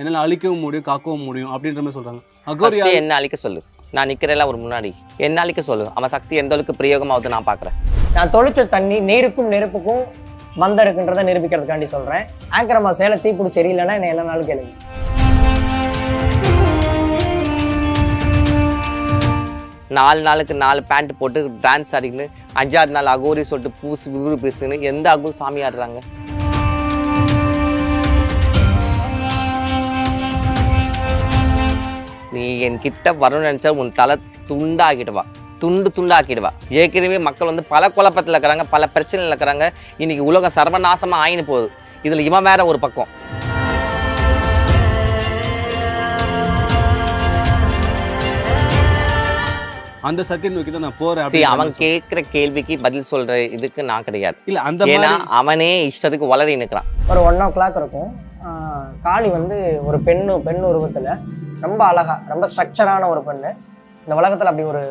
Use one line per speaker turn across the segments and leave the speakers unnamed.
என்னால் அழிக்கவும் முடியும் காக்கவும் முடியும் அப்படின்ற மாதிரி சொல்றாங்க. அகோரி
ஃபர்ஸ்ட் என்ன அழிக்க சொல்லு? நான் நிக்கிறேன்ல ஒரு முன்னாடி. என்ன அழிக்க சொல்லு? அவன் சக்தி எந்த அளவுக்கு பிரயோகமாவது நான் பாக்குறேன்.
நான் தொழிற்ச தண்ணி நீருக்கும் நெருப்புக்கும் பந்தம் இருக்குன்றதை நிரூபிக்கிறதுக்காண்டி சொல்றேன். ஆங்கரமா சேலை தீப்பிடிச்சு எரியலைன்னா என்ன என்ன நாளும் கேளுங்க.
நாலு நாளுக்கு நாலு பேண்ட் போட்டு டான்ஸ் ஆடிக்கின்னு அஞ்சாவது நாள் அகோரி சொல்லிட்டு பூசு விபூரி பேசுன்னு எந்த அகோரி சாமி ஆடுறாங்க? நீ என் கிட்ட வரணும்னு நினைச்சா உன் தலை துண்டாக்கிடுவா துண்டு துண்டாக்கிடுவா ஏற்கனவே மக்கள் வந்து பல குழப்பத்தில் இருக்கிறாங்க பல பிரச்சனையில் இருக்கிறாங்க. இன்னைக்கு உலகம் சர்வநாசமாக ஆயின்னு போகுது. இதில் இவன் வேற ஒரு பக்கம்.
அந்த சத்தியம் நோக்கி தான் நான் போறேன்
சரி அவன். கேட்குற கேள்விக்கு பதில் சொல்ற இதுக்கு நான் கிடையாது.
இல்ல அந்த
ஏன்னா
மாதிரி
அவனே இஷ்டத்துக்கு வளரி நிற்கிறான்
ஒரு ஒன் ஓ கிளாக் இருக்கும். காளி வந்து ஒரு பெண்ணு பெண் உருவத்தில் ரொம்ப அழகாக ரொம்ப ஸ்ட்ரக்சரான ஒரு பெண்ணு. இந்த உலகத்தில் அப்படி ஒரு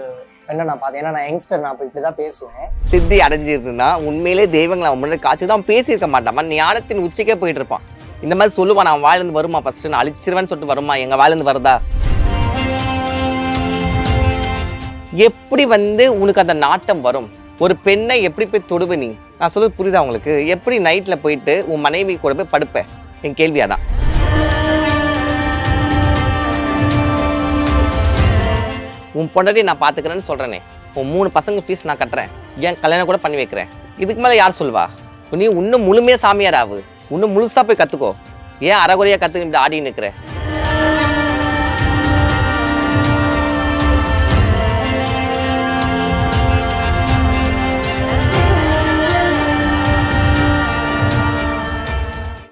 பெண்ணை நான் பார்த்தேன். ஏன்னா நான் யங்ஸ்டர் நான் இப்படி தான் பேசுவேன்.
சித்தி அடைஞ்சிருந்தா உண்மையிலே தெய்வங்களை அவன் முன்னாடி காட்சி தான் பேசியிருக்க மாட்டான். ஞானத்தின் உச்சிக்கே போயிட்டு இருப்பான். இந்த மாதிரி சொல்லுவான் நான் வாயிலிருந்து வருமா ஃபர்ஸ்ட் நான் அழிச்சிருவேன்னு சொல்லிட்டு வருமா? எங்கள் வாயிலிருந்து வருதா? எப்படி வந்து உனக்கு அந்த நாட்டம் வரும்? ஒரு பெண்ணை எப்படி போய் தொடுவ நீ? நான் சொல்லுது புரியுதா உங்களுக்கு? எப்படி நைட்டில் போயிட்டு உன் மனைவி கூட போய் படுப்பேன் என் கேள்வி அதான். உன் பொண்டாட்டி நான் பாத்துக்கிறேன்னு சொல்றேனே. உன் மூணு பசங்க ஃபீஸ் நான் கட்டுறேன். ஏன் கல்யாணம் கூட பண்ணி வைக்கிறேன். இதுக்கு மேல யார் சொல்லுவா நீ இன்னும் முழுமையா சாமியார் ஆகு இன்னும் முழுசா போய் கத்துக்கோ. ஏன் அறகுறையா கத்துக்கிட்டு இப்படி ஆடி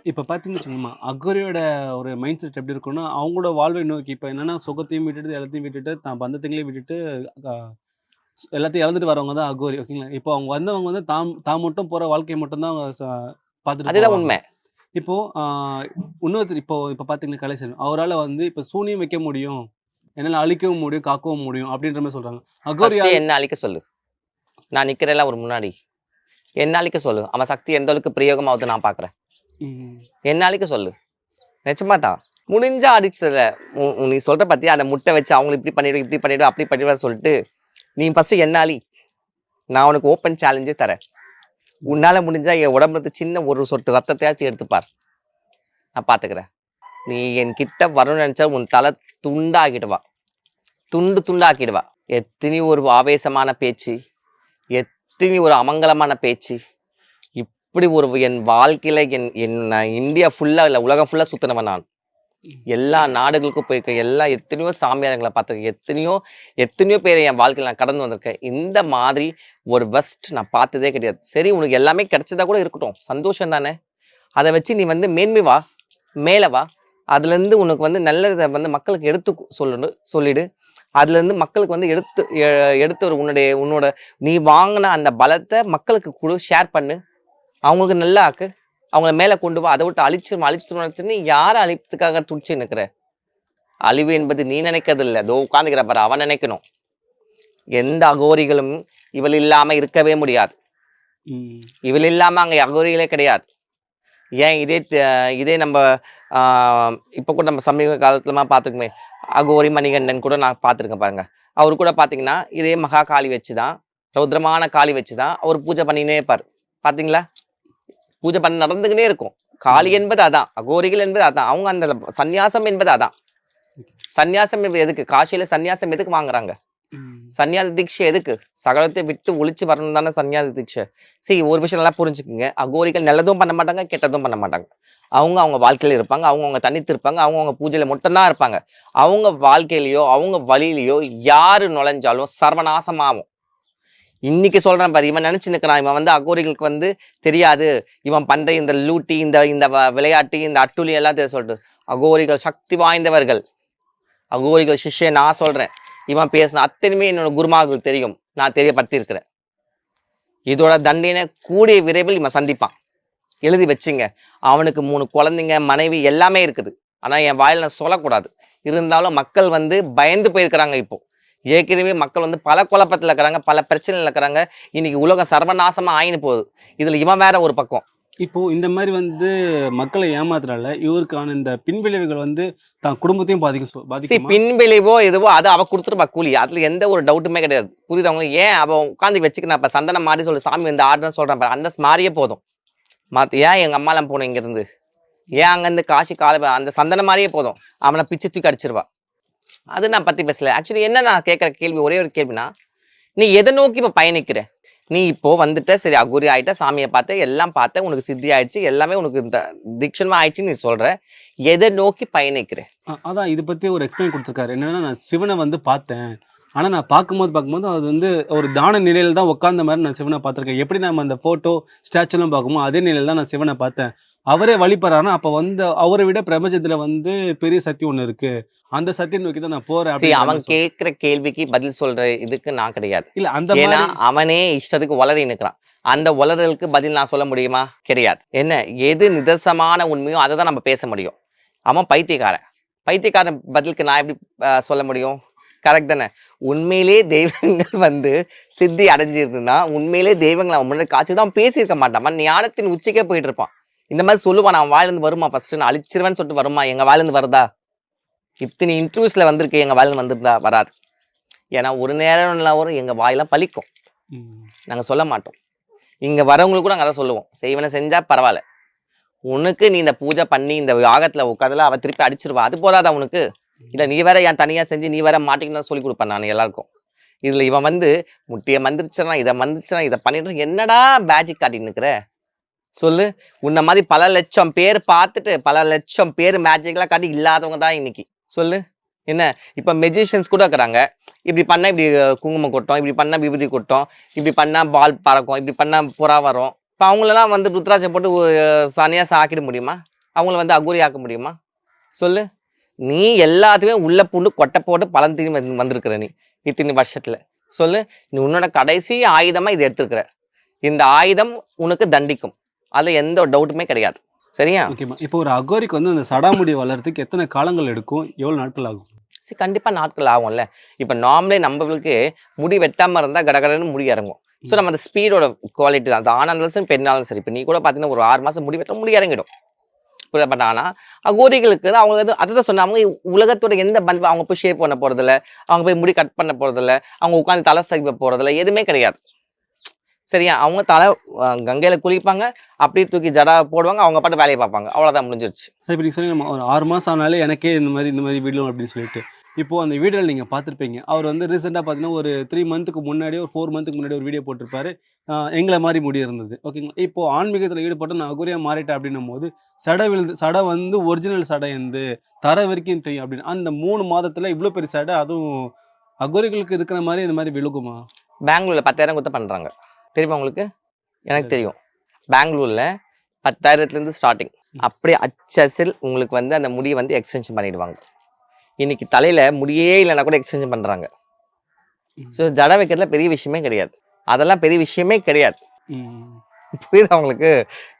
இப்ப பாத்தீங்கன்னு வச்சுக்கோங்கம்மா அகோரியோட ஒரு மைண்ட் செட் எப்படி இருக்கும்னா அவங்களோட வாழ்வை நோக்கி இப்ப என்னன்னா சுகத்தையும் விட்டுட்டு எல்லாத்தையும் விட்டுட்டு தான் பந்தத்தையும் விட்டுட்டு எல்லாத்தையும் இழந்துட்டு வரவங்க தான் அகோரி ஓகேங்களா இப்போ அவங்க வந்தவங்க வந்து தாம் தான் மட்டும் போற வாழ்க்கையை மட்டும் தான் பார்த்துட்டு
அதுதான். உண்மை.
இப்போ இன்னொருத்தர் இப்போ இப்போ பார்த்தீங்கன்னா கலைசன் அவரால் வந்து இப்போ சூனியம் வைக்க முடியும் என்னால் அழிக்கவும் முடியும் காக்கவும் முடியும் அப்படின்ற மாதிரி சொல்றாங்க. அகோரி
ஃபர்ஸ்ட் என்ன அழிக்க சொல்லு? நான் நிக்கிறேன்ல ஒரு முன்னாடி. என்ன அழிக்க சொல்லு? அவன் சக்தி எந்த அளவுக்கு பிரயோகமாவது நான் பாக்குறேன்.
என்னாலிக்க
என்ன சொல்லு. நிச்சயமா தான் முடிஞ்சா அடிச்சத உ- உ- நீ சொல்கிற பத்தி அந்த முட்டை வச்சு அவங்களை இப்படி பண்ணிவிடு இப்படி பண்ணிடு அப்படி பண்ணிடுவா சொல்லிட்டு நீ ஃபஸ்ட்டு என்ன நான் உனக்கு ஓப்பன் சேலஞ்சே தரேன். உன்னால் முடிஞ்சால் என் உடம்புல சின்ன ஒரு சொட்டு ரத்தத்தையாச்சும் எடுத்துப்பார். நான் பார்த்துக்கிறேன் நீ என் கிட்ட வரணும்னு நினச்சா உன் தலை துண்டாக்கிடுவா. துண்டு துண்டாக்கிடுவா. எத்தனை ஒரு ஆவேசமான பேச்சு எத்தனை ஒரு அமங்கலமான பேச்சு அப்படி ஒரு என் வாழ்க்கையில என் என் நான் இந்தியா ஃபுல்லாக இல்லை உலகம் ஃபுல்லாக சுத்தினவன் நான். எல்லா நாடுகளுக்கும் போயிருக்கேன் எல்லா எத்தனையோ சாமியாரங்களை பார்த்துருக்கேன் எத்தனையோ எத்தனையோ பேரை என் வாழ்க்கையில் நான் கடந்து வந்திருக்கேன். இந்த மாதிரி ஒரு வெஸ்ட் நான் பார்த்ததே கிடையாது. சரி உனக்கு எல்லாமே கிடைச்சதா கூட இருக்கட்டும். சந்தோஷம் தானே. அதை வச்சு நீ வந்து மேன்மை வா மேலே வா. அதுலேருந்து உனக்கு வந்து நல்லதை வந்து மக்களுக்கு எடுத்து சொல்லணும் சொல்லிடு. அதுலேருந்து மக்களுக்கு வந்து எடுத்து எடுத்து ஒரு உன்னுடைய உன்னோட நீ வாங்கின அந்த பலத்தை மக்களுக்கு கொடு ஷேர் பண்ணு. அவங்களுக்கு நல்லா ஆக்கு. அவங்கள மேலே கொண்டு வா அதை விட்டு அழிச்சிரும் அழிச்சிரும் நினச்சுன்னு யாரை அழிப்பதுக்காக துடிச்சு நிற்கிற அழிவு என்பது நீ நினைக்கிறது இல்லை அதோ உட்காந்துக்கிற பாரு அவன் நினைக்கணும். எந்த அகோரிகளும் இவள் இல்லாம இருக்கவே முடியாது. இவள் இல்லாம அங்க அகோரிகளே கிடையாது. ஏன் இதே இதே நம்ம இப்ப கூட நம்ம சமீப காலத்துலமா பார்த்துக்குமே அகோரி மணிகண்டன் கூட நான் பார்த்துருக்கேன் பாருங்க. அவர் கூட பார்த்தீங்கன்னா இதே மகா காளி வச்சுதான் ரௌத்ரமான காளி வச்சுதான் அவர் பூஜை பண்ணினே இருப்பார். பாத்தீங்களா பூஜை பண்ண நடந்துக்கினே இருக்கும். காளி என்பது அதான். அகோரிகள் என்பது அதான். அவங்க அந்த சந்நியாசம் என்பது அதான். சந்நியாசம் என்பது எதுக்கு? காசியில சந்நியாசம் எதுக்கு வாங்குறாங்க. சன்னியாத தீட்சை எதுக்கு? சகலத்தை விட்டு ஒளிச்சு வரணும் தானே சன்னியாத தீட்சை. சரி ஒரு விஷயம் நல்லா புரிஞ்சுக்குங்க. அகோரிகள் நல்லதும் பண்ண மாட்டாங்க கெட்டதும் பண்ண மாட்டாங்க. அவங்க அவங்க வாழ்க்கையில இருப்பாங்க அவங்க அவங்க தனித்து இருப்பாங்க அவங்க அவங்க பூஜையில மட்டும்தான் இருப்பாங்க. அவங்க வாழ்க்கையிலயோ அவங்க வழியிலயோ யாரு நுழைஞ்சாலும் சர்வநாசமாகும். இன்னைக்கு சொல்றேன் பாரு இவன் நினைச்சு நிக்கிறான். இவன் வந்து அகோரிகளுக்கு வந்து தெரியாது. இவன் பண்ற இந்த லூட்டி இந்த இந்த வ- விளையாட்டு இந்த அட்டுளி எல்லாம் தெரிய சொல்லிட்டு. அகோரிகள் சக்தி வாய்ந்தவர்கள். அகோரிகள் சிஷ்யன் நான் சொல்றேன். இவன் பேசின அத்தனையுமே என்னோட குருமார்கள் தெரியும். நான் தெரியப்படுத்தியிருக்கிறேன். இதோட தண்டனை கூடிய விரைவில் இவன் சந்திப்பான். எழுதி வச்சுங்க. அவனுக்கு மூணு குழந்தைங்க மனைவி எல்லாமே இருக்குது. ஆனா என் வாயில நான் சொல்லக்கூடாது. இருந்தாலும் மக்கள் வந்து பயந்து போயிருக்கிறாங்க இப்போ. ஏற்கனவே மக்கள் வந்து பல குழப்பத்துல இருக்கிறாங்க பல பிரச்சனைகள் இருக்கிறாங்க. இன்னைக்கு உலகம் சர்வநாசமா ஆயின்னு போகுது. இதுல இவன் வேற ஒரு பக்கம்.
இப்போ இந்த மாதிரி வந்து மக்களை ஏமாத்துறால இவருக்கான இந்த பின்விளைவுகள் வந்து தான் குடும்பத்தையும்
சரி
பாதிக்குமா?
பின் விளைவோ எதுவோ அது அவ கொடுத்துருப்பா கூலி. அதுல எந்த ஒரு டவுட்டுமே கிடையாது. புரியுது அவங்களுக்கு ஏன் அவ உட்காந்து வச்சுக்கணும் இப்ப சந்தனம் மாதிரி சொல்லு சாமி வந்து ஆடுன்னு சொல்றேன் அந்த மாதிரியே போதும். மத்த ஏன் எங்க அம்மாலாம் போனோம் இங்க இருந்து ஏன் அங்கேருந்து காசி கால அந்த சந்தனம் மாதிரியே போதும். அவனை பிச்சு தூக்கி அடிச்சிருவா. அது நான் பத்தி பேசல. ஆக்சுவலி என்ன நான் கேட்குற கேள்வி ஒரே ஒரு கேள்வினா நீ எதை நோக்கி இப்போ பயணிக்கிற? நீ இப்போ வந்துட்ட சரி அகுரி ஆயிட்ட சாமியை பார்த்த எல்லாம் பார்த்த உனக்கு சித்தி ஆயிடுச்சு எல்லாமே உனக்கு இந்த தீட்சணமா ஆயிடுச்சுன்னு நீ சொல்ற. எதை நோக்கி பயணிக்கிற?
அதான் இது பத்தி ஒரு எக்ஸ்பிளைன் கொடுத்துருக்காரு. என்னன்னா நான் சிவனை வந்து பார்த்தேன். ஆனா நான் பார்க்கும்போது பார்க்கும்போது அது வந்து ஒரு தான நிலையில் தான் உட்கார்ந்த மாதிரி நான் சிவனை பார்த்துருக்கேன். எப்படி நம்ம அந்த ஃபோட்டோ ஸ்டாச்சுலாம் பார்க்குமோ அதே நிலையில் தான் நான் சிவனை பார்த்தேன். அவரே வழிபடுறாருன்னா அப்ப வந்து அவரை விட பிரபஞ்சத்துல வந்து பெரிய சக்தி ஒண்ணு இருக்கு. அந்த சக்தியை நோக்கி தான் நான் போறேன்
சரி அவன். கேட்கிற கேள்விக்கு பதில் சொல்ற இதுக்கு நான் கிடையாது.
இல்ல அந்த
ஏன்னா
மாதிரி
அவனே இஷ்டத்துக்கு உளறி நிற்கிறான் அந்த உளறலுக்கு பதில் நான் சொல்ல முடியுமா? கிடையாது. என்ன? எது நிதர்சமான உண்மையோ அதை தான் நம்ம பேச முடியும். அவன் பைத்தியக்காரன். பைத்தியக்காரன் பதிலுக்கு நான் எப்படி சொல்ல முடியும்? கரெக்ட் தானே? உண்மையிலே தெய்வங்கள் வந்து சித்தி அடைஞ்சிருந்தா உண்மையிலே தெய்வங்கள் அவன் முன்னாடி காட்சி தான் பேசியிருக்க மாட்டான். ஞானத்தின் உச்சிக்கே போயிட்டு இருப்பான். இந்த மாதிரி சொல்லுவான் அவன் வாயிலிருந்து வருமா ஃபர்ஸ்ட் நான் அழிச்சிருவேன்னு சொல்லிட்டு வருமா? எங்க வாயிலிருந்து வருதா? இத்தனை இன்டர்வியூஸ்ல வந்திருக்கு எங்க வாயிலிருந்து வந்திருந்தா? வராது. ஏன்னா ஒரு நேரம் இல்லை வரும் எங்க வாயெல்லாம் பலிக்கும்
ம்.
நாங்க சொல்ல மாட்டோம். இங்க வரவங்களுக்கு கூட நாங்க அதை சொல்லுவோம். செய்வனை செஞ்சா பரவாயில்ல. உனக்கு நீ இந்த பூஜை பண்ணி இந்த யாகத்துல உட்காந்துல அவ திருப்பி அடிச்சிருவா. அது போதாதா உனக்கு? இல்ல நீ வேற என் தனியா செஞ்சு நீ வேற மாட்டிக்கணும்னு சொல்லி கொடுப்பேன் நான் எல்லாருக்கும். இதுல இவன் வந்து முட்டிய மந்திரிச்சிடறான் இதை மந்திரிச்சிடறான் இதை பண்ணிட்டு என்னடா மேஜிக் காட்டின்னு இருக்கிற? சொல்லு. உன்ன மாதிரி பல லட்சம் பேர் பார்த்துட்டு பல லட்சம் பேர் மேஜிக்லாம் காட்டி இல்லாதவங்க தான் இன்னைக்கு. சொல்லு. என்ன? இப்போ மெஜிஷியன்ஸ் கூட இருக்கிறாங்க. இப்படி பண்ணால் இப்படி குங்குமம் கொட்டும். இப்படி பண்ணால் விபூதி கொட்டும். இப்படி பண்ணால் பால் பறக்கும். இப்படி பண்ணால் புறா வரும். இப்போ அவங்களெல்லாம் வந்து ருத்ராட்சம் போட்டு அஹ், ஆக்கிட முடியுமா? அவங்கள வந்து அகூரி ஆக்க முடியுமா? சொல்லு. நீ எல்லாத்தையுமே உள்ள பூண்டு கொட்டை போட்டு பலன் திரும்பி வந்து வந்திருக்கிற நீ. இத்தனை வருஷத்தில். சொல்லு. நீ உன்னோட கடைசி ஆயுதமாக இதை எடுத்துருக்குற. இந்த ஆயுதம் உனக்கு தண்டிக்கும். அதுல எந்த டவுட்டுமே கிடையாது. சரியா?
ஓகேம்மா இப்போ ஒரு அகோரிக்கு வந்து அந்த சடாமுடி வளர்றதுக்கு எத்தனை காலங்கள் எடுக்கும்? எவ்வளவு நாட்கள் ஆகும்?
சரி கண்டிப்பா நாட்கள் ஆகும்ல. இப்போ நார்மலே நம்மளுக்கு முடி வெட்டாம இருந்தா கடகடன்னு முடி இறங்கும். ஸோ நம்ம அந்த ஸ்பீடோட குவாலிட்டி தான். அது ஆனாலும் சரி பெண்ணாலும் சரி. இப்போ நீ கூட பார்த்தீங்கன்னா ஒரு ஆறு மாசம் முடி வெட்ட முடி இறங்கிடும்? பட் ஆனா அகோரிகளுக்கு தான் அவங்க வந்து அதுதான் சொன்ன அவங்க உலகத்தோட எந்த பண்பு அவங்க போய் ஷேப் பண்ண போறதில்ல. அவங்க போய் முடி கட் பண்ண போறதில்ல. அவங்க உட்காந்து தலை சகிப்ப போறதில்ல. எதுவுமே கிடையாது. சரியா? அவங்க தலை கங்கையில குளிப்பாங்க. அப்படியே தூக்கி ஜடா போடுவாங்க. அவங்க பாட்டு வேலையை பார்ப்பாங்க. அவ்வளவுதான் முடிஞ்சிருச்சு.
சரி இப்போ நீங்கள் சொன்னீங்க ஒரு ஆறு மாதம் ஆனாலே எனக்கே இந்த மாதிரி இந்த மாதிரி வீடியோ அப்படின்னு சொல்லிட்டு. இப்போ அந்த வீடியோவில் நீங்கள் பார்த்துருப்பீங்க. அவர் வந்து ரீசெண்டாக பார்த்தீங்கன்னா ஒரு த்ரீ மந்த்துக்கு முன்னாடி ஒரு ஃபோர் மந்த்துக்கு முன்னாடி ஒரு வீடியோ போட்டிருப்பாரு. எங்களை மாதிரி முடி இருந்தது. ஓகேங்களா இப்போ ஆன்மீகத்தில் ஈடுபட்டு நான் அகுரியா மாறிட்டேன் அப்படின்னும் போது சடை விழுந்து சடை வந்து ஒரிஜினல் சடை எந்து தர வரைக்கும் தெரியும் அப்படின்னு. அந்த மூணு மாதத்தில் இவ்வளோ பெரிய சடை அதுவும் அகோரிகளுக்கு இருக்கிற மாதிரி இந்த மாதிரி விழுகுமா?
பெங்களூர்ல பத்தாயிரம் கொடுத்து பண்றாங்க. தெரியுமா உங்களுக்கு? எனக்கு தெரியும். பெங்களூர்ல பத்தாயிரத்துல இருந்து ஸ்டார்டிங் அப்படியே அச்சசில் உங்களுக்கு வந்து அந்த முடியை வந்து எக்ஸ்டென்ஷன் பண்ணிடுவாங்க. இன்னைக்கு தலையில முடியே இல்லைன்னா கூட எக்ஸ்டென்ஷன் பண்றாங்க.
ம்.
ஸோ ஜடை வைக்கிறதுல பெரிய விஷயமே கிடையாது. அதெல்லாம் பெரிய விஷயமே கிடையாது. புரியுதா உங்களுக்கு?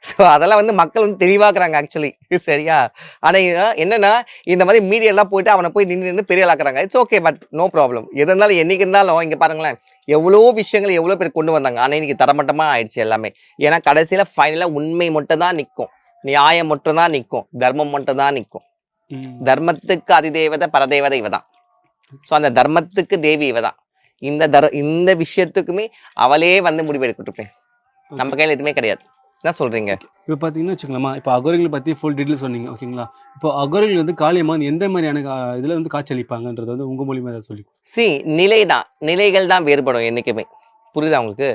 ஸோ அதெல்லாம் வந்து மக்கள் வந்து தெளிவாக்குறாங்க ஆக்சுவலி சரியா? ஆனால் என்னன்னா இந்த மாதிரி மீடியாலாம் போயிட்டு அவனை போய் நின்று நின்று பெரிய ஆக்குறாங்க it's okay but no problem எது இருந்தாலும் என்னைக்கு இருந்தாலும் இங்கே பாருங்களேன் எவ்வளோ விஷயங்கள் எவ்வளோ பேர் கொண்டு வந்தாங்க. ஆனால் இன்னைக்கு தரமட்டமாக ஆயிடுச்சு எல்லாமே. ஏன்னா கடைசியில் ஃபைனலாக உண்மை மட்டும் தான் நிற்கும் நியாயம் மட்டும் தான் நிற்கும் தர்மம் மட்டும் தான் நிற்கும். தர்மத்துக்கு அதிதேவதை பரதேவதை இவ தான். ஸோ அந்த தர்மத்துக்கு தேவி இவ தான். இந்த தர் இந்த விஷயத்துக்குமே அவளே வந்து முடிவெடுக்கட்டும். நம்ம கையில் எதுவுமே கிடையாது. என்ன சொல்றீங்க?
இப்போ பார்த்தீங்கன்னா வச்சுக்கலாமா? இப்போ அகோரிகளை பற்றி ஃபுல் டீட்டெயில் சொன்னீங்க ஓகேங்களா? இப்போ அகோரிகள் வந்து காளியம்மா வந்து எந்த மாதிரியான இதுல வந்து காய்ச்சலிப்பாங்கன்றது வந்து உங்க மூலியமா ஏதாவது சொல்லி
சி நிலை தான் நிலைகள் தான் வேறுபடும் என்னைக்குமே. புரியுதா உங்களுக்கு?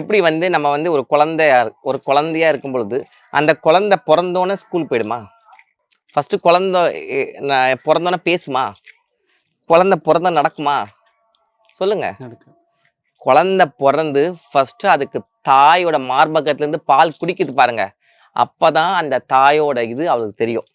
எப்படி வந்து நம்ம வந்து ஒரு குழந்தையா ஒரு குழந்தையா இருக்கும் பொழுது அந்த குழந்தை பிறந்தோன்னே ஸ்கூல் போயிடுமா? ஃபர்ஸ்ட் குழந்தை பிறந்தோன்னே பேசுமா? குழந்தை பிறந்தா நடக்குமா? சொல்லுங்க.
நடக்கு
குழந்தை பிறந்து ஃபஸ்ட்டு அதுக்கு தாயோட மார்பகத்துலேருந்து பால் குடிக்குது பாருங்க. அப்பதான் அந்த தாயோட இது அவளுக்கு தெரியும்.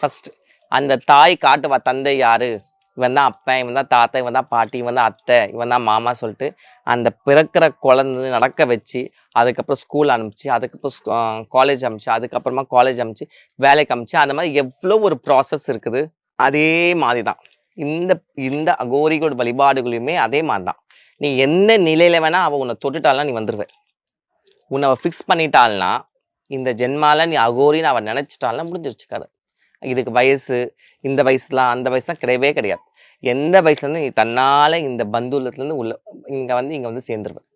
ஃபஸ்ட்டு அந்த தாய் காட்டுவா தந்தை யாரு? இவன் தான் அப்பன் இவன் தான் தாத்தா இவன் தான் பாட்டி இவன் தான் அத்தை இவன் தான் மாமா சொல்லிட்டு அந்த பிறக்கிற குழந்தை நடக்க வச்சு அதுக்கப்புறம் ஸ்கூல் அனுப்பிச்சு அதுக்கப்புறம் காலேஜ் அனுப்பிச்சு அதுக்கப்புறமா காலேஜ் அனுப்பிச்சு வேலைக்கு அனுப்பிச்சு அந்த மாதிரி எவ்வளோ ஒரு ப்ராசஸ் இருக்குது. அதே மாதிரி தான். இந்த இந்த அகோரிகளோட வழிபாடுகளையுமே அதே மாதிரி தான். நீ எந்த நிலையில வேணா அவ உன்னை தொட்டுட்டாள்னா நீ வந்துருவ. உன்னை அவ ஃபிக்ஸ் பண்ணிட்டாள்னா இந்த ஜென்மால நீ அகோரின்னு அவன் நினைச்சிட்டாலும் முடிஞ்சிருச்சு கதை. இதுக்கு வயசு இந்த வயசுலாம் அந்த வயசுலாம் கிடையவே கிடையாது. எந்த வயசுலேருந்து நீ தன்னால இந்த பந்துலத்துலேருந்து உள்ள இங்கே வந்து இங்கே வந்து சேர்ந்துருவேன்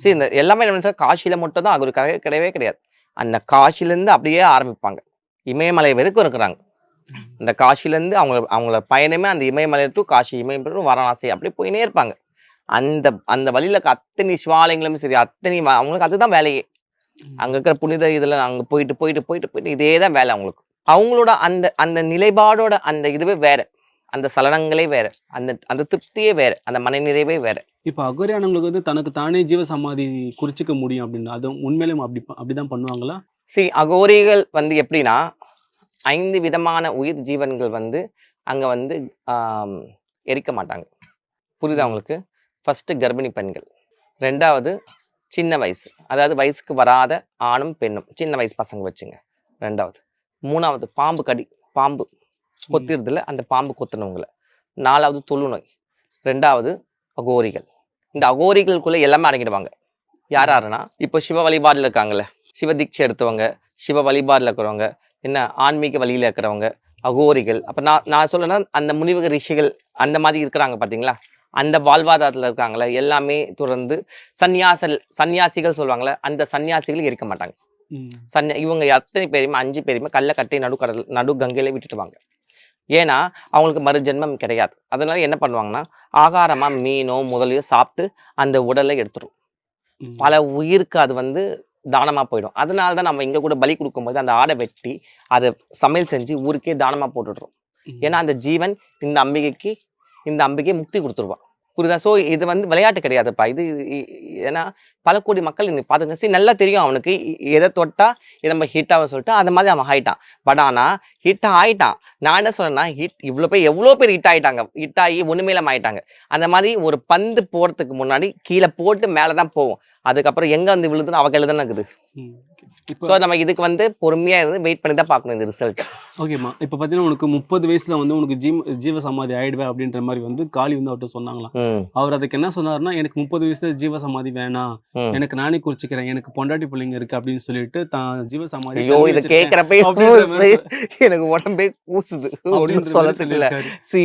சரி இந்த எல்லாமே என்ன காசியில் மட்டும் தான் அகோரி கிடையவே கிடையவே கிடையாது. அந்த காசிலேருந்து அப்படியே ஆரம்பிப்பாங்க. இமயமலை வரைக்கும் இருக்கிறாங்க. இந்த காசிலேருந்து அவங்க அவங்கள பயணமே அந்த இமயமலை டு காசி இமயமலை வாரணாசி அப்படியே போயினே இருப்பாங்க. அந்த அந்த வழியில இருக்க அத்தனை சிவாலயங்களும் சரி அத்தனை அவங்களுக்கு அதுதான் வேலையே. அங்க இருக்கிற புனித இதுல அங்க போயிட்டு போயிட்டு போயிட்டு போயிட்டு இதே தான் வேலை அவங்களுக்கு. அவங்களோட அந்த அந்த நிலைப்பாடோட அந்த இதுவே வேற. அந்த சலனங்களே வேற. அந்த அந்த திருப்தியே வேற. அந்த மனநிறைவே வேற.
இப்போ அகோரியானவங்களுக்கு வந்து தனக்கு தானே ஜீவ சமாதி குறிச்சிக்க முடியும் அப்படின்னு அது உண்மையிலேயும் அப்படி அப்படிதான் பண்ணுவாங்களா?
சரி அகோரிகள் வந்து எப்படின்னா ஐந்து விதமான உயிர் ஜீவன்கள் வந்து அங்க வந்து எரிக்க மாட்டாங்க. புரியுதா உங்களுக்கு? ஃபஸ்ட்டு கர்ப்பிணி பெண்கள். ரெண்டாவது சின்ன வயசு. அதாவது வயசுக்கு வராத ஆணும் பெண்ணும். சின்ன வயசு பசங்க வச்சுங்க. ரெண்டாவது. மூணாவது பாம்பு கடி பாம்பு கொத்திடுறதுல அந்த பாம்பு கொத்தினவங்கள. நாலாவது தொழுநோய் ரெண்டாவது அகோரிகள். இந்த அகோரிகளுக்குள்ளே எல்லாமே அடங்கிடுவாங்க. யார் யாருன்னா? இப்போ சிவ வழிபாடில் இருக்காங்கள்ல சிவ தீட்சை எடுத்தவங்க சிவ வழிபாடில் இருக்கிறவங்க என்ன ஆன்மீக வழியில் இருக்கிறவங்க அகோரிகள். அப்போ நான் நான் சொல்லணும்னா அந்த முனிவக ரிஷிகள் அந்த மாதிரி இருக்கிறாங்க பார்த்தீங்களா? அந்த வாழ்வாதாரத்துல இருக்காங்களே எல்லாமே தொடர்ந்து சன்னியாசல் சன்னியாசிகள் சொல்லுவாங்கல்ல அந்த சன்னியாசிகள் இருக்க மாட்டாங்க. சன்னியா இவங்க எத்தனை பேருமே அஞ்சு பேருமே கல்லை கட்டி நடுக்கடல் நடு கங்கையில விட்டுட்டுவாங்க ஏன்னா அவங்களுக்கு மறு ஜென்மம் கிடையாது அதனால என்ன பண்ணுவாங்கன்னா ஆகாரமா மீனோ முதலையோ சாப்பிட்டு அந்த உடலை எடுத்துரும். பல உயிருக்கு அது வந்து தானமா போயிடும் அதனால தான் நம்ம இங்க கூட பலி கொடுக்கும்போது அந்த ஆடை வெட்டி அதை சமையல் செஞ்சு ஊருக்கே தானமா போட்டுடுறோம். ஏன்னா அந்த ஜீவன் இந்த அம்பிகைக்கு இந்த அம்பிகை முக்தி கொடுத்துருவான் புரியுதா? ஸோ இது வந்து விளையாட்டு கிடையாதுப்பா. இது ஏன்னா பல கோடி மக்கள் இன்னைக்கு பார்த்துங்க சரி நல்லா தெரியும் அவனுக்கு. எதை தொட்டா இதை நம்ம ஹிட் ஆகும் சொல்லிட்டு அந்த மாதிரி அவன் ஆயிட்டான். பட் ஆனால் ஹிட் ஆயிட்டான். நான் என்ன சொல்றேன்னா ஹிட் இவ்வளோ பேர் எவ்வளோ பேர் ஹிட் ஆயிட்டாங்க. ஹிட் ஆகி ஒண்ணுமேலம் ஆயிட்டாங்க. அந்த மாதிரி ஒரு பந்து போகிறதுக்கு முன்னாடி கீழே போட்டு மேலே தான் போவோம். அதுக்கப்புறம் எங்கே வந்து விழுதுன்னு அவ கையில் தானே இருக்குது. ஸோ நம்ம இதுக்கு வந்து பொறுமையா இருந்து வெயிட் பண்ணி தான் பார்க்கணும் இந்த ரிசல்ட்
ஓகேம்மா இப்போ பார்த்தீங்கன்னா உனக்கு முப்பது வயசுல வந்து உனக்கு ஜீவ ஜீவ சமாதி ஆயிடுவேன் அப்படின்ற மாதிரி வந்து காளி வந்து அவர்கிட்ட சொன்னாங்களாம் அவர் அதுக்கு என்ன சொன்னாருன்னா எனக்கு முப்பது வயசுல ஜீவ சமாதி வேணாம். எனக்கு நானே குறிச்சிக்கிறேன். எனக்கு பொண்டாட்டி பிள்ளைங்க இருக்கு அப்படின்னு சொல்லிட்டு தான் ஜீவ சமாதி
ஐயோ இதை கேட்குறப்ப எனக்கு உடம்பே கூசுது. சொல்ல. சி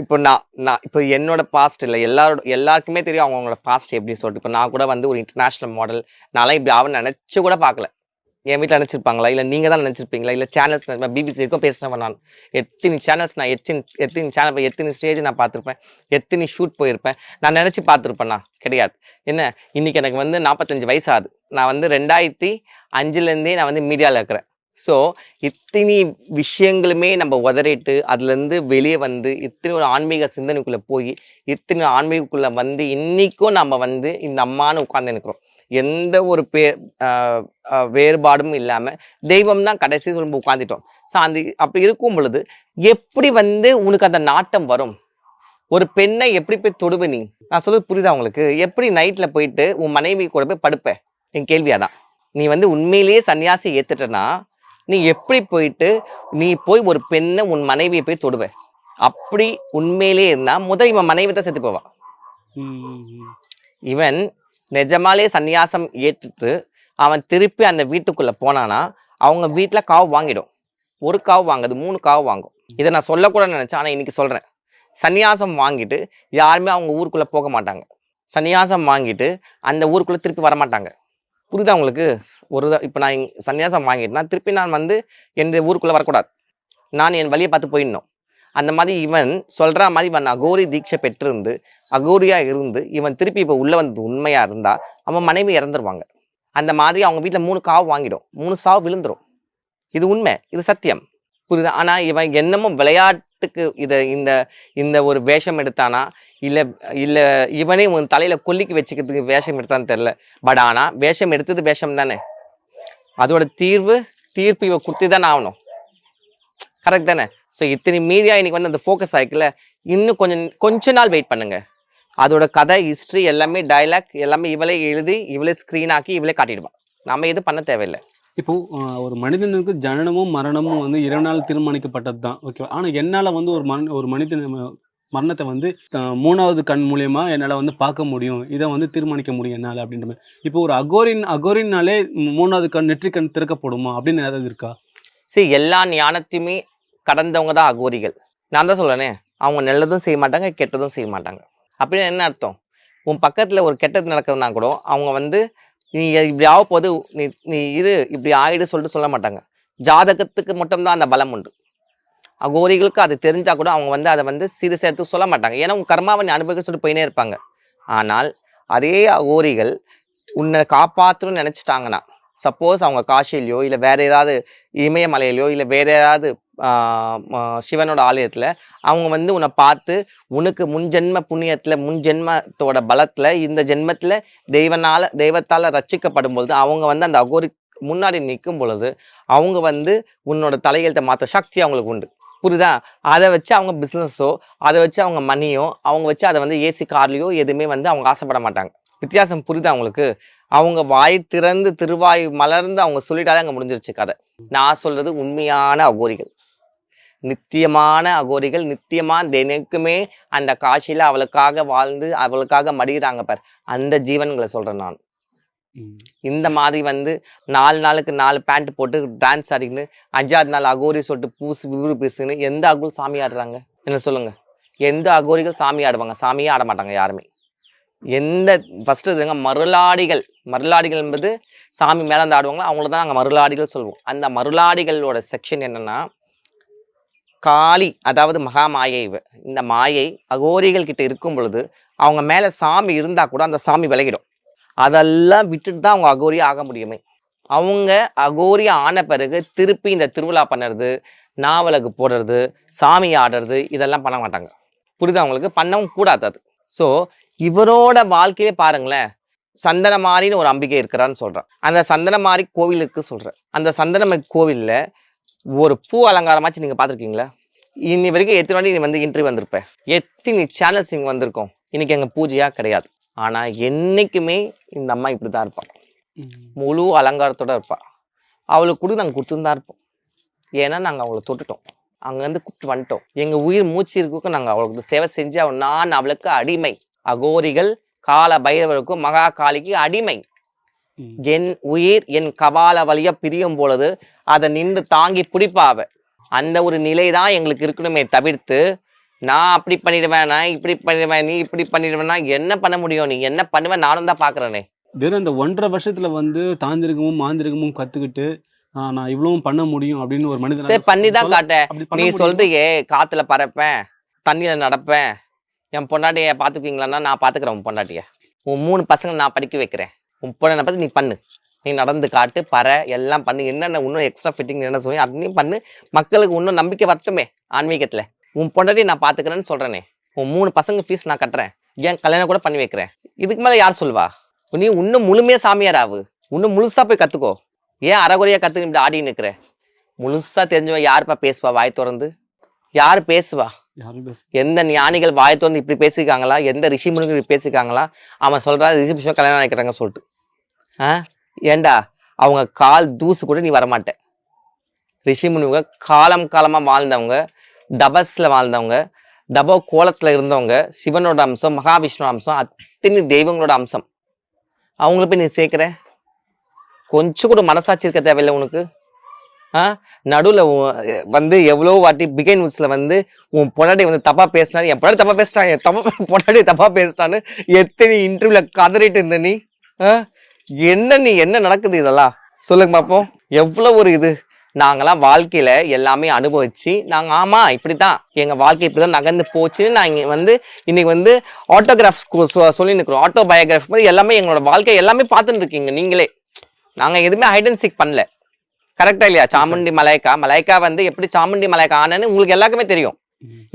இப்போ நான் நான் இப்போ என்னோட பாஸ்ட் இல்லை. எல்லாரோட எல்லாருக்குமே தெரியும் அவங்களோட பாஸ்ட் எப்படி சொல்லிட்டு. இப்போ நான் கூட வந்து ஒரு இன்டர்நேஷ்னல் மாடல் நான்லாம் இப்படி அவன் நினச்சி கூட பார்க்கல. என் வீட்டில் நினச்சிருப்பாங்களா? இல்லை நீங்கள் தான் நினச்சிருப்பீங்களா? இல்லை சேனல்ஸ் பிபிசி வரைக்கும் பேசினவன் நான். எத்தனை சேனல்ஸ் நான் எத்தனை எத்தனை சேனல் எத்தனை ஸ்டேஜ் நான் பார்த்துருப்பேன்? எத்தனை ஷூட் போயிருப்பேன்? நான் நினச்சி பார்த்துருப்பேண்ணா கிடையாது. என்ன? இன்னைக்கு எனக்கு வந்து நாற்பத்தஞ்சு வயசு ஆகுது. நான் வந்து ரெண்டாயிரத்தி அஞ்சுலேருந்தே நான் வந்து மீடியாவில் இருக்கிறேன். ஸோ இத்தனை விஷயங்களுமே நம்ம உதறிட்டு அதுலேருந்து வெளியே வந்து இத்தனை ஒரு ஆன்மீக சிந்தனைக்குள்ளே போய் இத்தனை ஆன்மீகக்குள்ளே வந்து இன்றைக்கும் நம்ம வந்து இந்த அம்மான்னு உட்கார்ந்து நிற்கிறோம் எந்த ஒரு பே வேறுபாடும் இல்லாமல் தெய்வம் தான் கடைசி சொல்லி உட்காந்துட்டோம் ஸோ அந்த அப்படி இருக்கும் பொழுது எப்படி வந்து உனக்கு அந்த நாட்டம் வரும்? ஒரு பெண்ணை எப்படி போய் தொடுவ நீ? நான் சொல்றது புரியுதா உங்களுக்கு? எப்படி நைட்டில் போயிட்டு உன் மனைவி கூட போய் படுப்பேன் என் கேள்வியாக தான் நீ வந்து உண்மையிலேயே சன்னியாசி ஏற்றுட்டனா நீ எப்படி போயிட்டு நீ போய் ஒரு பெண்ணை உன் மனைவியை போய் தொடுவ? அப்படி உண்மையிலேயே இருந்தா முதல் இவன் மனைவி தான் செத்து போவா
ம், ம், ம்.
இவன் நிஜமாலே சந்நியாசம் ஏற்றுட்டு அவன் திருப்பி அந்த வீட்டுக்குள்ள போனானா அவங்க வீட்டுல காவு வாங்கிடும். ஒரு காவு வாங்குது மூணு காவு வாங்கும். இதை நான் சொல்லக்கூட நினைச்சேன் ஆனா இன்னைக்கு சொல்றேன். சந்நியாசம் வாங்கிட்டு யாருமே அவங்க ஊருக்குள்ள போக மாட்டாங்க. சந்நியாசம் வாங்கிட்டு அந்த ஊருக்குள்ள திருப்பி வர மாட்டாங்க புரியுதா உங்களுக்கு? ஒரு இப்போ நான் சன்னியாசம் சந்நியாசம் வாங்கிட்டேன்னா திருப்பி நான் வந்து என் ஊருக்குள்ளே வரக்கூடாது. நான் என் வழியை பார்த்து போயிடணும். அந்த மாதிரி இவன் சொல்கிற மாதிரி இவன் அகோரி தீட்சை பெற்றிருந்து அகோரியாக இருந்து இவன் திருப்பி இப்போ உள்ளே வந்தது உண்மையாக இருந்தால் அவன் மனைவி இறந்துருவாங்க. அந்த மாதிரி அவங்க வீட்டில் மூணு காவு வாங்கிடும். மூணு சாவு விழுந்துடும் இது உண்மை. இது சத்தியம். புரியுது? ஆனால் இவன் என்னமோ விளையாட்டுக்கு இதை இந்த இந்த ஒரு வேஷம் எடுத்தானா? இல்லை இல்லை இவனே உன் தலையில் கொல்லிக்கு வச்சுக்கிறதுக்கு வேஷம் எடுத்தான்னு தெரில பட் ஆனால் வேஷம் எடுத்தது வேஷம் தானே. அதோட தீர்வு தீர்ப்பு இவன் குடுத்து தானே ஆகணும். கரெக்ட் தானே? ஸோ இத்தனை மீடியா இன்னைக்கு வந்து அந்த ஃபோக்கஸ் ஆகிக்கல இன்னும் கொஞ்சம் கொஞ்ச நாள் வெயிட் பண்ணுங்க. அதோட கதை ஹிஸ்ட்ரி எல்லாமே டயலாக் எல்லாமே இவளே எழுதி இவளே ஸ்க்ரீன் ஆக்கி இவளே காட்டிடுவான் நம்ம எதுவும் பண்ண தேவையில்லை.
இப்போ ஒரு மனிதனுக்கு ஜனனமும் மரணமும் வந்து இறைவனால் தீர்மானிக்கப்பட்டது தான் ஓகேவா? ஆனால் என்னால் வந்து ஒரு மன ஒரு மனிதன் மரணத்தை வந்து த- மூணாவது கண் மூலயமா என்னால் வந்து பார்க்க முடியும். இதை வந்து தீர்மானிக்க முடியும் என்னால் அப்படின்ற மாதிரி. இப்போ ஒரு அகோரின் அகோரின்னாலே மூணாவது கண் நெற்றிக் கண் திறக்கப்படுமா அப்படின்னு ஏதாவது இருக்கா?
சரி எல்லா ஞானத்தையுமே கடந்தவங்க தான் அகோரிகள். நான் தான் சொல்லுறேனே அவங்க நல்லதும் செய்ய மாட்டாங்க கெட்டதும் செய்ய மாட்டாங்க. அப்படின்னு என்ன அர்த்தம்? உன் பக்கத்தில் ஒரு கெட்டது நடக்கிறதுனா கூட அவங்க வந்து நீ இப்படி ஆக போது நீ நீ இரு இப்படி ஆயிடு சொல்லிட்டு சொல்ல மாட்டாங்க. ஜாதகத்துக்கு மட்டும்தான் அந்த பலம் உண்டு. அகோரிகளுக்கு அது தெரிஞ்சால் கூட அவங்க வந்து அதை வந்து சீர் சேர்த்து சொல்ல மாட்டாங்க. ஏன்னா உன் கர்மாவை நீ அனுபவிக்க சொல்லிட்டு போயினே இருப்பாங்க. ஆனால் அதே அகோரிகள் உன்னை காப்பாற்றணும்னு நினச்சிட்டாங்கன்னா சப்போஸ் அவங்க காசிலையோ இல்லை வேறு ஏதாவது இமயமலையிலையோ இல்லை வேறு ஏதாவது சிவனோட ஆலயத்தில் அவங்க வந்து உன்னை பார்த்து உனக்கு முன்ஜென்ம புண்ணியத்தில் முன்ஜென்மத்தோட பலத்தில் இந்த ஜென்மத்தில் தெய்வனால் தெய்வத்தால் ரச்சிக்கப்படும் பொழுது அவங்க வந்து அந்த அகோரி முன்னாடி நிற்கும் பொழுது அவங்க வந்து உன்னோட தலையெழுத்தை மாற்ற சக்தி அவங்களுக்கு உண்டு. புரியுதா? அதை வச்சு அவங்க பிஸ்னஸோ அதை வச்சு அவங்க மணியோ அவங்க வச்சு அதை வந்து ஏசி கார்லேயோ எதுவுமே வந்து அவங்க ஆசைப்பட மாட்டாங்க. வித்தியாசம் புரியுதா அவங்களுக்கு அவங்க வாய் திறந்து திருவாய் மலர்ந்து அவங்க சொல்லிட்டாலே அங்கே முடிஞ்சிருச்சு கதை. நான் சொல்றது உண்மையான அகோரிகள். நித்தியமான அகோரிகள் நித்தியமா தினைக்குமே அந்த காட்சியில அவளுக்காக வாழ்ந்து அவளுக்காக மடிகிறாங்க பார். அந்த ஜீவன்களை சொல்றேன் நான். இந்த மாதிரி வந்து நாலு நாளுக்கு நாலு பேண்ட் போட்டு டான்ஸ் ஆடிக்கின்னு அஞ்சாவது நாள் அகோரி சொல்லிட்டு பூசு விபூரி பேசுன்னு எந்த அகோல் சாமி ஆடுறாங்க? என்ன சொல்லுங்க? எந்த அகோரிகள் சாமி ஆடுவாங்க? சாமியே ஆட மாட்டாங்க யாருமே. எந்த ஃபஸ்ட்டு இதுங்க மருளாடிகள் மருளாடிகள் என்பது சாமி மேலே வந்து ஆடுவாங்களோ? அவங்கள தான் நாங்கள் மருளாடிகள் சொல்லுவோம் அந்த மருளாடிகளோட செக்ஷன் என்னென்னா காளி அதாவது மகா மாயை இந்த மாயை அகோரிகள் கிட்ட இருக்கும் பொழுது அவங்க மேலே சாமி இருந்தால் கூட அந்த சாமி விலகிடும். அதெல்லாம் விட்டுட்டு தான் அவங்க அகோரியா ஆக முடியுமே. அவங்க அகோரி ஆன பிறகு திருப்பி இந்த திருவிழா பண்ணுறது நாவலுக்கு போடுறது சாமி ஆடுறது இதெல்லாம் பண்ண மாட்டாங்க. புரியுதா அவங்களுக்கு பண்ணவும் கூடாது அது. ஸோ இவரோட வாழ்க்கையே பாருங்களேன் சந்தனமாரின்னு ஒரு அம்பிகை இருக்கிறான்னு சொல்றேன். அந்த சந்தனமாரி கோவிலுக்கு சொல்றேன். அந்த சந்தனமாரி கோவில்ல ஒரு பூ அலங்காரமாச்சு நீங்க பார்த்துருக்கீங்களா? இன்னி வரைக்கும் எத்தனை வாட்டி நீ வந்து இன்டர்வியூ வந்திருப்ப எத்தனை சேனல்ஸ் இங்கே வந்திருக்கோம்? இன்னைக்கு எங்க பூஜையா? கிடையாது. ஆனா என்னைக்குமே இந்த அம்மா இப்படி தான் இருப்பாள். முழு அலங்காரத்தோட இருப்பா. அவளுக்கு கூட நாங்கள் கொடுத்துன்னு இருக்கும் ஏன்னா நாங்கள் அவளை தொட்டுட்டோம். அங்கேருந்து கூப்பிட்டு வந்துட்டோம். எங்கள் உயிர் மூச்சு இருக்கும் நாங்கள் அவளுக்கு சேவை செஞ்சு அவ நான் அவளுக்கு அடிமை. அகோரிகள் கால பைரவருக்கும் மகா காளிக்கு அடிமை. என் உயிர் என் கபால வழிய பிரியும் பொழுது அதை நின்று தாங்கி பிடிப்பாவ. அந்த ஒரு நிலை தான் எங்களுக்கு இருக்கணுமே தவிர்த்து நான் அப்படி பண்ணிடுவேன் நான் இப்படி பண்ணிடுவேன் நீ இப்படி பண்ணிடுவேன்னா என்ன பண்ண முடியும்? நீ என்ன பண்ணுவேன் நானும் தான் பார்க்குறேனே
வெறும் அந்த ஒன்றரை வருஷத்துல வந்து தாந்திரிகமும் மாந்திரிகமும் கத்துக்கிட்டு நான் இவ்வளவும் பண்ண முடியும் அப்படின்னு ஒரு மனிதன்
சரி பண்ணி தான் காட்ட நீ? சொல்றியே காத்துல பறப்பேன் தண்ணியில நடப்பேன். என் பொண்டாட்டியை பார்த்துக்குவீங்களான்னா நான் பார்த்துக்குறேன் உன் பொண்டாட்டியை. உன் மூணு பசங்களை நான் படிக்க வைக்கிறேன். உன் பொண்ணை பற்றி நீ பண்ணு. நீ நடந்து காட்டு பற எல்லாம் பண்ணு. என்னென்ன இன்னும் எக்ஸ்ட்ரா ஃபிட்டிங் என்ன சொல்லி அதையும் பண்ணு. மக்களுக்கு இன்னும் நம்பிக்கை வரட்டுமே ஆன்மீகத்தில். உன் பொண்டாட்டி நான் பார்த்துக்கிறேன்னு சொல்கிறேனே உன் மூணு பசங்க ஃபீஸ் நான் கட்டுறேன். ஏன் கல்யாணம் கூட பண்ணி வைக்கிறேன். இதுக்கு மேலே யார் சொல்லுவா நீ இன்னும் முழுமையாக சாமியார் ஆகு இன்னும் முழுசாக போய் கற்றுக்கோ ஏன் அறகுறையாக கற்றுக்கிட்டு ஆடின்னு ஆடி முழுசாக முழுசா தெரிஞ்சவன் யாருப்பா பேசுவா வாய் திறந்து? யார் பேசுவா? எந்த ஞானிகள் வாய் திறந்து இப்படி பேசியிருக்காங்களா? எந்த ரிஷி முனிகள் இப்படி பேசியிருக்காங்களா? அவன் சொல்றா ரிஷி கல்யாணம் நினைக்கிறாங்க சொல்லிட்டு. ஆ? ஏண்டா? அவங்க கால் தூசு கூட நீ வரமாட்ட. ரிஷி முனிவங்க காலம் காலமா வாழ்ந்தவங்க தபஸ்ல வாழ்ந்தவங்க தபோ கோலத்துல இருந்தவங்க சிவனோட அம்சம் மகாவிஷ்ணு அம்சம் அத்தனை தெய்வங்களோட அம்சம். அவங்கள போய் நீ சேர்க்கிற? கொஞ்சம் கூட மனசாட்சி இருக்க தேவையில்லை உனக்கு? நடுவில் வந்து எவ்வளோ வாட்டி பிகைன் நியூஸில் வந்து உன் பொண்டாட்டி வந்து தப்பாக பேசினாரு. என் பொண்டாட்டி தப்பாக பேசிட்டான் என் தப்பா பொண்டாட்டி தப்பாக பேசிட்டான்னு எத்தனை இன்டர்வியூவில் கதறிட்டு இருந்த நீ? ஆ? என்ன நீ என்ன நடக்குது இதெல்லாம்? சொல்லுங்க பார்ப்போம் எவ்வளோ ஒரு இது. நாங்களாம் வாழ்க்கையில் எல்லாமே அனுபவிச்சு ஆமாம் இப்படி தான் எங்கள் வாழ்க்கை இப்படி தான் நகர்ந்து போச்சுன்னு நான் இங்கே வந்து இன்றைக்கி வந்து ஆட்டோகிராஃப் சொல்லி நிற்கிறோம் ஆட்டோ பயோகிராஃபி மாதிரி எல்லாமே எங்களோட வாழ்க்கை எல்லாமே பார்த்துட்டு இருக்கீங்க நீங்களே. நாங்கள் எதுவுமே ஹைட் பண்ணல. கரெக்டா இல்லையா? சாமுண்டி மலைக்கா மலைக்கா வந்து எப்படி சாமுண்டி மலைக்கா ஆனன்னு உங்களுக்கு எல்லாருக்குமே தெரியும்.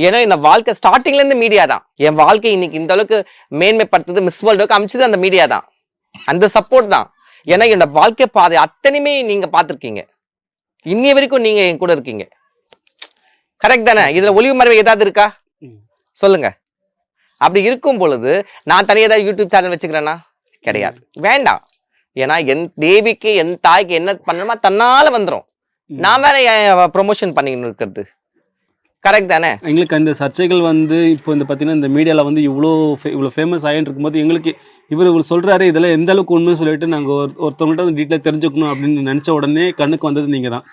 ஏன்னா இந்த வாழ்க்கை ஸ்டார்டிங்ல இருந்து மீடியா தான். என் வாழ்க்கை இன்னைக்கு இந்த அளவுக்கு மேன்மைப்படுத்துறது மிஸ் வேர்ல்டுக்கு அமைச்சது அந்த மீடியா தான். அந்த சப்போர்ட் தான். ஏன்னா என்னோட வாழ்க்கை பாதை அத்தனையுமே நீங்க பார்த்திருக்கீங்க. இன்னைய வரைக்கும் நீங்க என் கூட இருக்கீங்க. கரெக்ட் தானே? இதுல ஒளிவு மறைவு ஏதாவது இருக்கா. சொல்லுங்க. அப்படி இருக்கும் பொழுது நான் தனியாக ஏதாவது யூடியூப் சேனல் வச்சுக்கிறேன்னா? கிடையாது. வேண்டாம். ஏன்னா என் தேவிக்கு என் தாய்க்கு என்ன பண்ணணுமா தன்னால வந்துரும்.
ம்.
நான் வேற ப்ரொமோஷன் பண்ணிக்கின்னு இருக்கிறது. கரெக்ட் தானே?
எங்களுக்கு அந்த சர்ச்சைகள் வந்து இப்போ இந்த பார்த்தீங்கன்னா இந்த மீடியாவில் வந்து இவ்வளோ இவ்வளோ ஃபேமஸ் ஆகிட்டு இருக்கும்போது எங்களுக்கு இவர் இவர் சொல்கிறாரு இதெல்லாம் எந்த அளவுக்கு உண்மை சொல்லிட்டு நாங்கள் ஒரு ஒருத்தவங்கள்ட்ட டீட்டெயில் தெரிஞ்சுக்கணும் அப்படின்னு நினச்ச உடனே கண்ணுக்கு வந்தது நீங்கள் தான்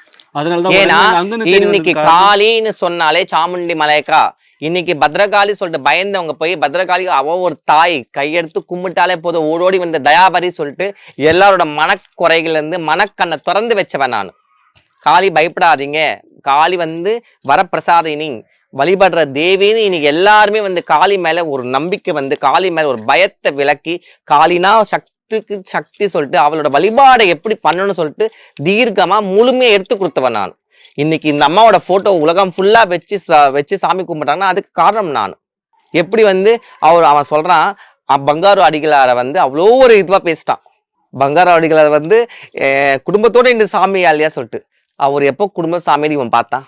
இன்னைக்கு காளின்னு சொன்னாலே சாமுண்டி மலையக்கா. இன்னைக்கு பத்ரகாளி சொல்லிட்டு பயந்தவங்க போய் பத்ரகாளி அவ ஒரு தாய் கையெடுத்து கும்பிட்டாலே போதும். ஓடோடி வந்த தயாபரி சொல்லிட்டு எல்லாரோட மனக்குறைகள் இருந்து மனக்கண்ணை திறந்து வச்சவன் நான். காளி பயப்படாதீங்க. காளி வந்து வரப்பிரசாதினி. வழிபடுற தேவின்னு இன்னைக்கு எல்லாருமே வந்து காளி மேல ஒரு நம்பிக்கை வந்து காளி மேல ஒரு பயத்தை விலக்கி காளினா சக்திக்கு சக்தி சொல்லிட்டு அவளோட வழிபாடை எப்படி பண்ணணும்னு சொல்லிட்டு தீர்க்கமா முழுமையா எடுத்து கொடுத்தவன் நான். இன்னைக்கு இந்த அம்மாவோட போட்டோ உலகம் ஃபுல்லா வச்சு வச்சு சாமி கும்பிட்டாங்கன்னா அதுக்கு காரணம் நான். எப்படி வந்து அவர் அவன் சொல்றான் பங்காரு அடிகளாரை வந்து அவ்வளோ ஒரு இதுவா பேசிட்டான். பங்காரு அடிகளார் வந்து குடும்பத்தோட இந்த சாமி இல்லையா சொல்லிட்டு. அவர் எப்போ குடும்ப சாமின்னு இவன் பார்த்தான்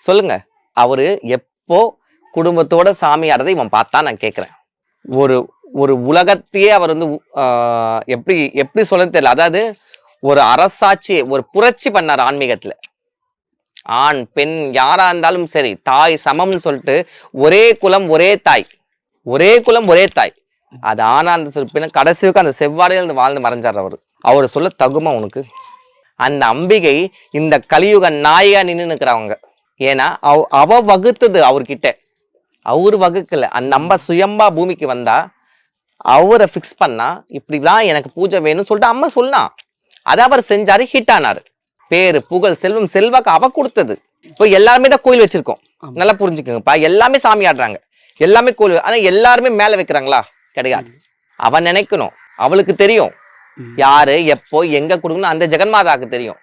சொல்லுங்க. அவரு எப்போ குடும்பத்தோட சாமியாரதை இவன் பார்த்தான் நான் கேட்குறேன் ஒரு ஒரு உலகத்தையே அவர் வந்து எப்படி எப்படி சொல்ல தெரியல. அதாவது ஒரு அரசாட்சி ஒரு புரட்சி பண்ணார் ஆன்மீகத்துல. ஆண் பெண் யாரா இருந்தாலும் சரி தாய் சமம்னு சொல்லிட்டு ஒரே குலம் ஒரே தாய். ஒரே குலம் ஒரே தாய். அது ஆனா அந்த சொல் கடைசி வரைக்கும் அந்த செவ்வாடையில இருந்து வாழ்ந்து மறைஞ்சார் அவர். அவர் சொல்ல தகுமா உனக்கு? அந்த அம்பிகை இந்த கலியுக நாயா நின்று நிற்கிறவங்க ஏன்னா அவ அவ வகுத்தது அவர்கிட்ட. அவர் வகுக்கல. அந்த நம்ம சுயம்பா பூமிக்கு வந்தா அவரை ஃபிக்ஸ் பண்ணா இப்படிலாம் எனக்கு பூஜை வேணும்னு சொல்லிட்டு அம்மா சொன்னான். அதை அவர் செஞ்சாரு ஹிட் ஆனாரு. பேரு புகழ் செல்வம் செல்வாக்கு அவ கொடுத்தது. இப்போ எல்லாருமே தான் கோயில் வச்சிருக்கோம். நல்லா புரிஞ்சுக்கோங்கப்பா. எல்லாமே சாமி ஆடுறாங்க. எல்லாமே கோயில் ஆனா எல்லாருமே மேல வைக்கிறாங்களா? கிடையாது. அவன் நினைக்கணும். அவளுக்கு தெரியும். யாரு எப்போ எங்க கொடுக்கணும் அந்த ஜெகன்மாதாக்கு தெரியும்.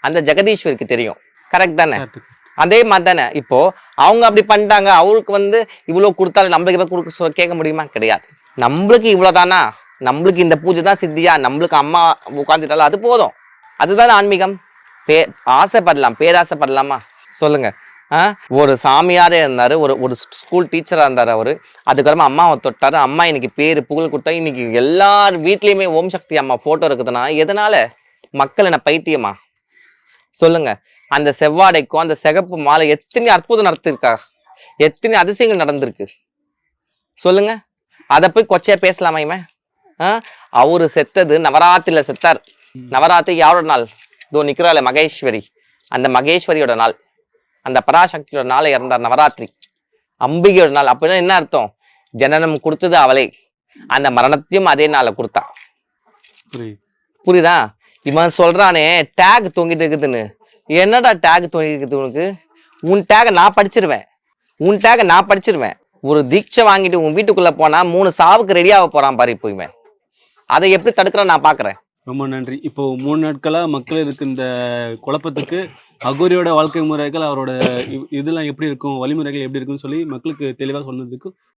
அந்த ஜெகதீஸ்வருக்கு தெரியும். கரெக்ட் தானே. அதே மாதிரி தானே? இப்போ அவங்க அப்படி பண்ணிட்டாங்க. அவருக்கு வந்து இவ்வளவு கொடுத்தாலும் நம்மளுக்கு எதாவது கொடுக்க கேட்க முடியுமா? கிடையாது. நம்மளுக்கு இவ்வளோதானா நம்மளுக்கு இந்த பூஜை தான் சித்தியா? நம்மளுக்கு அம்மா உட்காந்துட்டாலும் அது போதும். அதுதான் ஆன்மீகம். பே ஆசைப்படலாம். பேராசைப்படலாமா? சொல்லுங்க. ஆ? ஒரு சாமியாரே இருந்தார். ஒரு ஒரு ஸ்கூல் டீச்சராக இருந்தார் அவர். அதுக்கப்புறமா அம்மாவை தொட்டார். அம்மா இன்னைக்கு பேர் புகழ் கொடுத்தா இன்னைக்கு எல்லார் வீட்லேயுமே ஓம் சக்தி அம்மா ஃபோட்டோ இருக்குதுன்னா எதனால? மக்கள் என்ன பைத்தியமா? சொல்லுங்க. அந்த செவ்வாடைக்கும் அந்த சிகப்பு மாலை எத்தனை அற்புதம் நடத்திருக்கா? எத்தனை அதிசயங்கள் நடந்திருக்கு? சொல்லுங்க. அதை போய் கொச்சையா பேசலாமா இவன்? அவரு செத்தது நவராத்திரில செத்தார். நவராத்திரி யாரோட நாள்? இதோ நிக்கிறாள் மகேஸ்வரி. அந்த மகேஸ்வரியோட நாள். அந்த பராசக்தியோட நாளை இறந்தார் நவராத்திரி. அம்பிகையோட நாள். அப்படின்னா என்ன அர்த்தம்? ஜனனம் கொடுத்தது அவளே. அந்த மரணத்தையும் அதே நாளை கொடுத்தா.
புரியுதா.
இவன் சொல்றானே டேக் தொங்கிட்டு இருக்குதுன்னு. என்னடா டேக் தொங்கிட்டு இருக்குது உனக்கு? உன் டேக நான் படிச்சிருவேன். உன் டேக நான் படிச்சிருவேன். ஒரு தீட்சை வாங்கிட்டு உன் வீட்டுக்குள்ள போனா மூணு சாவுக்கு ரெடியாக போறான் பாரு இப்போ இவன் அதை எப்படி தடுக்கிற நான் பாக்குறேன்
ரொம்ப நன்றி. இப்போ மூணு நாட்களாக மக்கள் இருக்கு இந்த குழப்பத்துக்கு அகோரியோட வாழ்க்கை முறைகள் அவரோட இதெல்லாம் எப்படி இருக்கும் வழிமுறைகள் எப்படி இருக்கும்னு சொல்லி மக்களுக்கு தெளிவாக சொன்னதுக்கு